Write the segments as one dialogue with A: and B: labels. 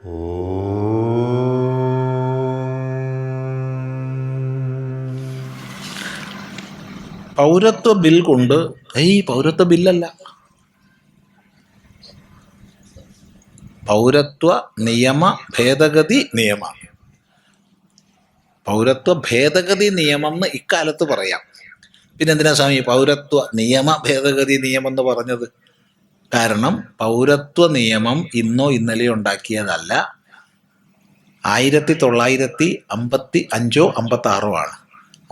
A: പൗരത്വ ബിൽ കൊണ്ട് ഈ പൗരത്വ ബില്ലല്ല. പൗരത്വ നിയമ ഭേദഗതി നിയമം. പൗരത്വ ഭേദഗതി നിയമം എന്ന് ഇക്കാലത്ത് പറയാം. പിന്നെന്തിനാ സ്വാമി പൗരത്വ നിയമ ഭേദഗതി നിയമം എന്ന് പറഞ്ഞത്? കാരണം പൗരത്വ നിയമം ഇന്നോ ഇന്നലെയോ ഉണ്ടാക്കിയതല്ല. ആയിരത്തി തൊള്ളായിരത്തി അമ്പത്തി അഞ്ചോ അമ്പത്തി ആറോ ആണ്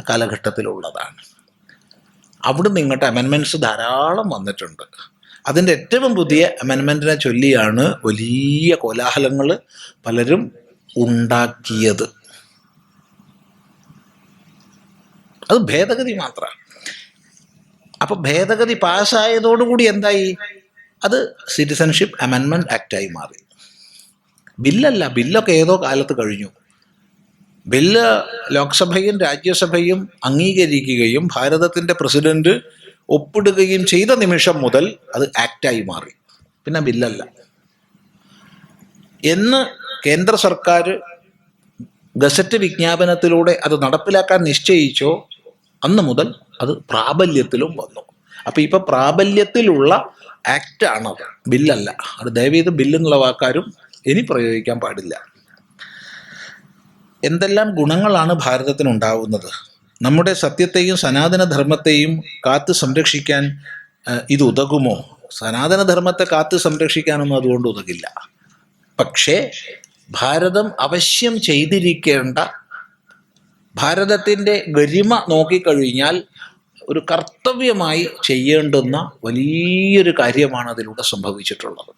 A: ആ കാലഘട്ടത്തിലുള്ളതാണ്. അവിടുന്ന് ഇങ്ങോട്ട് അമെൻമെന്റ്സ് ധാരാളം വന്നിട്ടുണ്ട്. അതിന്റെ ഏറ്റവും പുതിയ അമെൻമെന്റിനെ ചൊല്ലിയാണ് വലിയ കോലാഹലങ്ങൾ പലരും ഉണ്ടാക്കിയത്. അത് ഭേദഗതി മാത്രമാണ്. അപ്പൊ ഭേദഗതി പാസ്സായതോടുകൂടി എന്തായി? അത് സിറ്റിസൺഷിപ്പ് അമെൻമെന്റ് ആക്റ്റായി മാറി. ബില്ലല്ല ബില്ലൊക്കെ ഏതോ കാലത്ത് കഴിഞ്ഞു. ബില്ല് ലോക്സഭയും രാജ്യസഭയും അംഗീകരിക്കുകയും ഭാരതത്തിന്റെ പ്രസിഡന്റ് ഒപ്പിടുകയും ചെയ്ത നിമിഷം മുതൽ അത് ആക്റ്റായി മാറി. പിന്നെ ബില്ലല്ല. എന്ന് കേന്ദ്ര സർക്കാർ ഗസറ്റ് വിജ്ഞാപനത്തിലൂടെ അത് നടപ്പിലാക്കാൻ നിശ്ചയിച്ചോ അന്ന് മുതൽ അത് പ്രാബല്യത്തിലും വന്നു. അപ്പൊ ഇപ്പൊ പ്രാബല്യത്തിലുള്ള ആക്ട് ആണത് ബില്ലല്ല. അത് ദയവീത് ബില്ലെന്നുള്ള വാക്കാരും ഇനി പ്രയോഗിക്കാൻ പാടില്ല. എന്തെല്ലാം ഗുണങ്ങളാണ് ഭാരതത്തിന് ഉണ്ടാവുന്നത് നമ്മുടെ സത്യത്തെയും സനാതനധർമ്മത്തെയും കാത്തു സംരക്ഷിക്കാൻ ഇത് ഉതകുമോ? സനാതനധർമ്മത്തെ കാത്തു സംരക്ഷിക്കാനൊന്നും അതുകൊണ്ട് ഉതകില്ല. പക്ഷേ ഭാരതം അവശ്യം ചെയ്തിരിക്കേണ്ട ഭാരതത്തിന്റെ ഗരിമ നോക്കിക്കഴിഞ്ഞാൽ ഒരു കർത്തവ്യമായി ചെയ്യേണ്ടുന്ന വലിയൊരു കാര്യമാണ് അതിലൂടെ സംഭവിച്ചിട്ടുള്ളത്.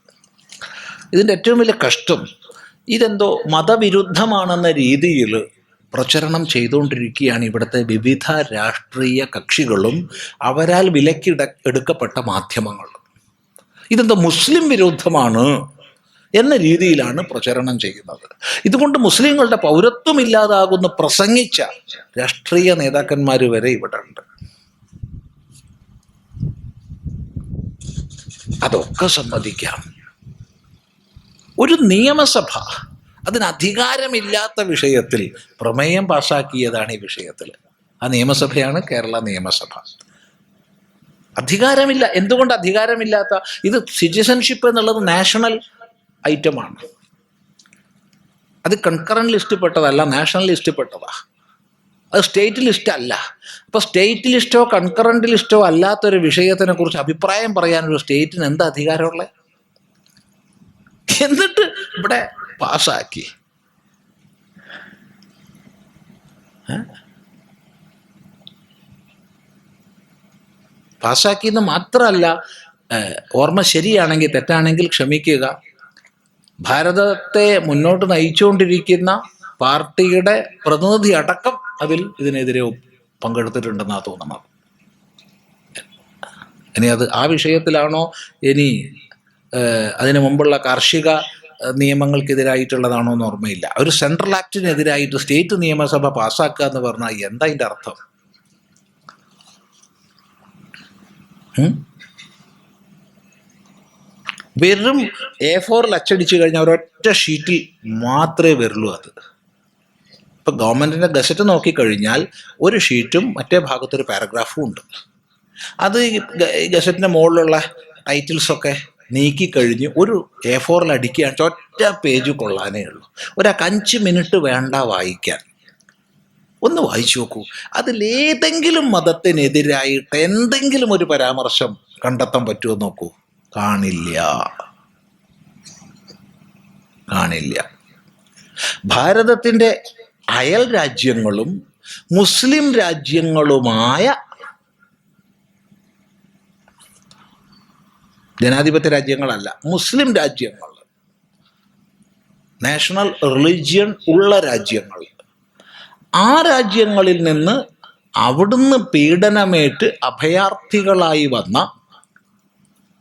A: ഇതിന്റെ ഏറ്റവും വലിയ കഷ്ടം ഇതെന്തോ മതവിരുദ്ധമാണെന്ന രീതിയിൽ പ്രചരണം ചെയ്തുകൊണ്ടിരിക്കുകയാണ് ഇവിടുത്തെ വിവിധ രാഷ്ട്രീയ കക്ഷികളും അവരാൽ വിലക്കിട എടുക്കപ്പെട്ട മാധ്യമങ്ങളും. ഇതെന്തോ മുസ്ലിം വിരുദ്ധമാണ് എന്ന രീതിയിലാണ് പ്രചരണം ചെയ്യുന്നത്. ഇതുകൊണ്ട് മുസ്ലിങ്ങളുടെ പൗരത്വം ഇല്ലാതാകുന്ന പ്രസംഗിച്ച രാഷ്ട്രീയ നേതാക്കന്മാർ വരെ ഇവിടെ ഉണ്ട്. അതൊക്കെ സമ്മതിക്കാം. ഒരു നിയമസഭ അതിന് അധികാരമില്ലാത്ത വിഷയത്തിൽ പ്രമേയം പാസാക്കിയതാണ് ഈ വിഷയത്തിൽ. ആ നിയമസഭയാണ് കേരള നിയമസഭ. അധികാരമില്ല. എന്തുകൊണ്ട് അധികാരമില്ലാത്ത? ഇത് സിറ്റിസൺഷിപ്പ് എന്നുള്ളത് നാഷണൽ ഐറ്റമാണ്. അത് കൺകറന്റ് ലിസ്റ്റിൽപ്പെട്ടതല്ല നാഷണൽ ലിസ്റ്റ് പെട്ടതാ അത് സ്റ്റേറ്റ് ലിസ്റ്റ് അല്ല അപ്പൊ സ്റ്റേറ്റ് ലിസ്റ്റോ കൺകറന്റ് ലിസ്റ്റോ അല്ലാത്തൊരു വിഷയത്തിനെ കുറിച്ച് അഭിപ്രായം പറയാനൊരു സ്റ്റേറ്റിന് എന്താ അധികാരമുള്ളത് എന്നിട്ട് ഇവിടെ പാസ്സാക്കി? പാസ്സാക്കിയെന്ന് മാത്രമല്ല ഓർമ്മ ശരിയാണെങ്കിൽ തെറ്റാണെങ്കിൽ ക്ഷമിക്കുക. ഭാരതത്തെ മുന്നോട്ട് നയിച്ചുകൊണ്ടിരിക്കുന്ന പാർട്ടിയുടെ പ്രതിനിധി അടക്കം അതിൽ ഇതിനെതിരെ പങ്കെടുത്തിട്ടുണ്ടെന്നാണ് തോന്നുന്നത്. ഇനി അത് ആ വിഷയത്തിലാണോ? ഇനി അതിനു മുമ്പുള്ള കാർഷിക നിയമങ്ങൾക്കെതിരായിട്ടുള്ളതാണോ എന്ന് ഓർമ്മയില്ല. ഒരു സെൻട്രൽ ആക്ടിനെതിരായിട്ട് സ്റ്റേറ്റ് നിയമസഭ പാസ്സാക്കുക എന്ന് പറഞ്ഞാൽ എന്താ അതിന്റെ അർത്ഥം? വെറും എ ഫോറിൽ അച്ചടിച്ചു കഴിഞ്ഞാൽ ഒരൊറ്റ ഷീറ്റിൽ മാത്രമേ വരുള്ളൂ അത്. ഇപ്പൊ ഗവൺമെന്റിന്റെ ഗസറ്റ് നോക്കിക്കഴിഞ്ഞാൽ ഒരു ഷീറ്റും മറ്റേ ഭാഗത്തൊരു പാരഗ്രാഫും ഉണ്ട്. അത് ഈ ഗ- ഗസറ്റിന്റെ മുകളിലുള്ള ടൈറ്റിൽസൊക്കെ നീക്കിക്കഴിഞ്ഞ് നീക്കി കഴിഞ്ഞ് ഒരു എ ഫോറിൽ അടിക്കുകയാണ്. ഒറ്റ പേജ് കൊള്ളാനേ ഉള്ളൂ. ഒരാൾക്ക് അഞ്ച് മിനിറ്റ് വേണ്ട വായിക്കാൻ. ഒന്ന് വായിച്ചു നോക്കൂ. അതിലേതെങ്കിലും മതത്തിനെതിരായിട്ട് എന്തെങ്കിലും ഒരു പരാമർശം കണ്ടെത്താൻ പറ്റുമോ നോക്കൂ. കാണില്ല. കാണില്ല. ഭാരതത്തിന്റെ അയൽ രാജ്യങ്ങളും മുസ്ലിം രാജ്യങ്ങളുമായ ജനാധിപത്യ രാജ്യങ്ങളല്ല മുസ്ലിം രാജ്യങ്ങൾ നാഷണൽ റിലിജിയൻ ഉള്ള രാജ്യങ്ങൾ. ആ രാജ്യങ്ങളിൽ നിന്ന് അവിടുന്ന് പീഡനമേറ്റ് അഭയാർത്ഥികളായി വന്ന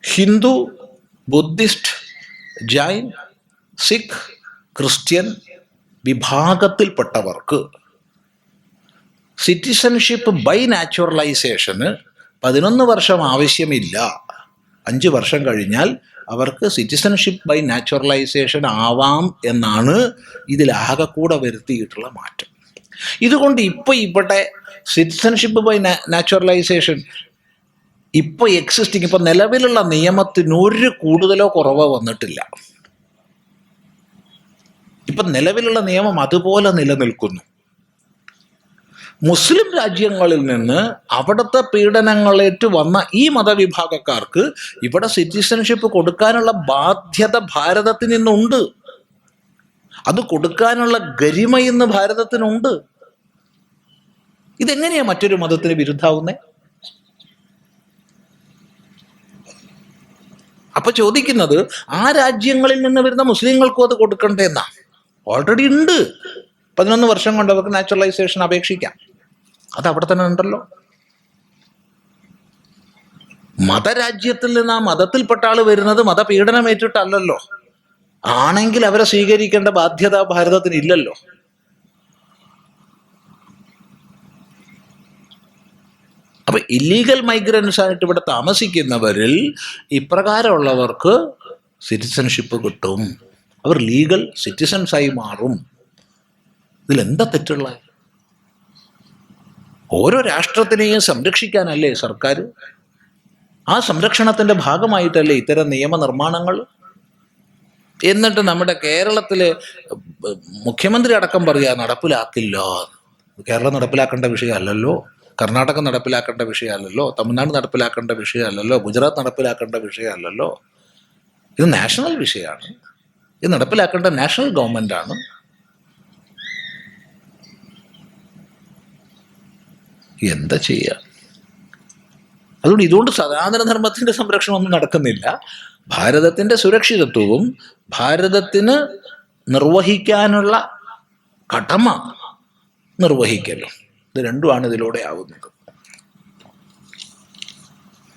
A: ഹിന്ദു ബുദ്ധിസ്റ്റ് ജൈൻ സിഖ് ക്രിസ്ത്യൻ വിഭാഗത്തിൽപ്പെട്ടവർക്ക് സിറ്റിസൺഷിപ്പ് ബൈ നാച്ചുറലൈസേഷന് പതിനൊന്ന് വർഷം ആവശ്യമില്ല. അഞ്ച് വർഷം കഴിഞ്ഞാൽ അവർക്ക് സിറ്റിസൺഷിപ്പ് ബൈ നാച്ചുറലൈസേഷൻ ആവാം എന്നാണ് ഇതിലാകെ കൂടെ വരുത്തിയിട്ടുള്ള മാറ്റം. ഇതുകൊണ്ട് ഇപ്പോൾ ഇവിടെ സിറ്റിസൺഷിപ്പ് ബൈ നാച്ചുറലൈസേഷൻ ഇപ്പോൾ എക്സിസ്റ്റിങ് ഇപ്പോൾ നിലവിലുള്ള നിയമത്തിന് ഒരു കൂടുതലോ കുറവോ വന്നിട്ടില്ല. ഇപ്പം നിലവിലുള്ള നിയമം അതുപോലെ നിലനിൽക്കുന്നു. മുസ്ലിം രാജ്യങ്ങളിൽ നിന്ന് അവിടുത്തെ പീഡനങ്ങളേറ്റ് വന്ന ഈ മതവിഭാഗക്കാർക്ക് ഇവിടെ സിറ്റിസൺഷിപ്പ് കൊടുക്കാനുള്ള ബാധ്യത ഭാരതത്തിൽ നിന്നുണ്ട്. അത് കൊടുക്കാനുള്ള ഗരിമ ഇന്ന് ഭാരതത്തിനുണ്ട്. ഇതെങ്ങനെയാ മറ്റൊരു മതത്തിന് വിരുദ്ധാവുന്നേ? അപ്പൊ ചോദിക്കുന്നത് ആ രാജ്യങ്ങളിൽ നിന്ന് വരുന്ന മുസ്ലിങ്ങൾക്കും അത് കൊടുക്കണ്ടേ എന്നാ? ഓൾറെഡി ഉണ്ട്. പതിനൊന്ന് വർഷം കൊണ്ട് അവർക്ക് നാച്ചുറലൈസേഷൻ അപേക്ഷിക്കാം. അത് അവിടെ തന്നെ ഉണ്ടല്ലോ. മതരാജ്യത്തിൽ നിന്ന് ആ മതത്തിൽപ്പെട്ട ആൾ വരുന്നത് മതപീഡനം ഏറ്റിട്ടല്ലോ ആണെങ്കിൽ അവരെ സ്വീകരിക്കേണ്ട ബാധ്യത ഭാരതത്തിന് ഇല്ലല്ലോ. അപ്പൊ ഇല്ലീഗൽ മൈഗ്രൻസ് ആയിട്ട് ഇവിടെ താമസിക്കുന്നവരിൽ ഇപ്രകാരമുള്ളവർക്ക് സിറ്റിസൺഷിപ്പ് കിട്ടും. അവർ ലീഗൽ സിറ്റിസൺസായി മാറും. ഇതിലെന്താ തെറ്റുള്ള? ഓരോ രാഷ്ട്രത്തിനെയും സംരക്ഷിക്കാനല്ലേ സർക്കാർ? ആ സംരക്ഷണത്തിന്റെ ഭാഗമായിട്ടല്ലേ ഇത്തരം നിയമനിർമ്മാണങ്ങൾ? എന്നിട്ട് നമ്മുടെ കേരളത്തിലെ മുഖ്യമന്ത്രി അടക്കം പറയുക നടപ്പിലാക്കില്ല. കേരളം നടപ്പിലാക്കേണ്ട വിഷയമല്ലല്ലോ. കർണാടക നടപ്പിലാക്കേണ്ട വിഷയമല്ലല്ലോ. തമിഴ്നാട് നടപ്പിലാക്കേണ്ട വിഷയമല്ലല്ലോ. ഗുജറാത്ത് നടപ്പിലാക്കേണ്ട വിഷയമല്ലല്ലോ. ഇത് നാഷണൽ വിഷയമാണ്. ഇത് നടപ്പിലാക്കേണ്ട നാഷണൽ ആണ്. എന്താ ചെയ്യുക അതുകൊണ്ട് ഇതുകൊണ്ട് സനാതന ധർമ്മത്തിന്റെ സംരക്ഷണം ഒന്നും നടക്കുന്നില്ല. ഭാരതത്തിന്റെ സുരക്ഷിതത്വവും ഭാരതത്തിന് നിർവഹിക്കാനുള്ള കടമ നിർവഹിക്കലും. ഇത് രണ്ടുമാണ് ഇതിലൂടെ ആവുന്നത്.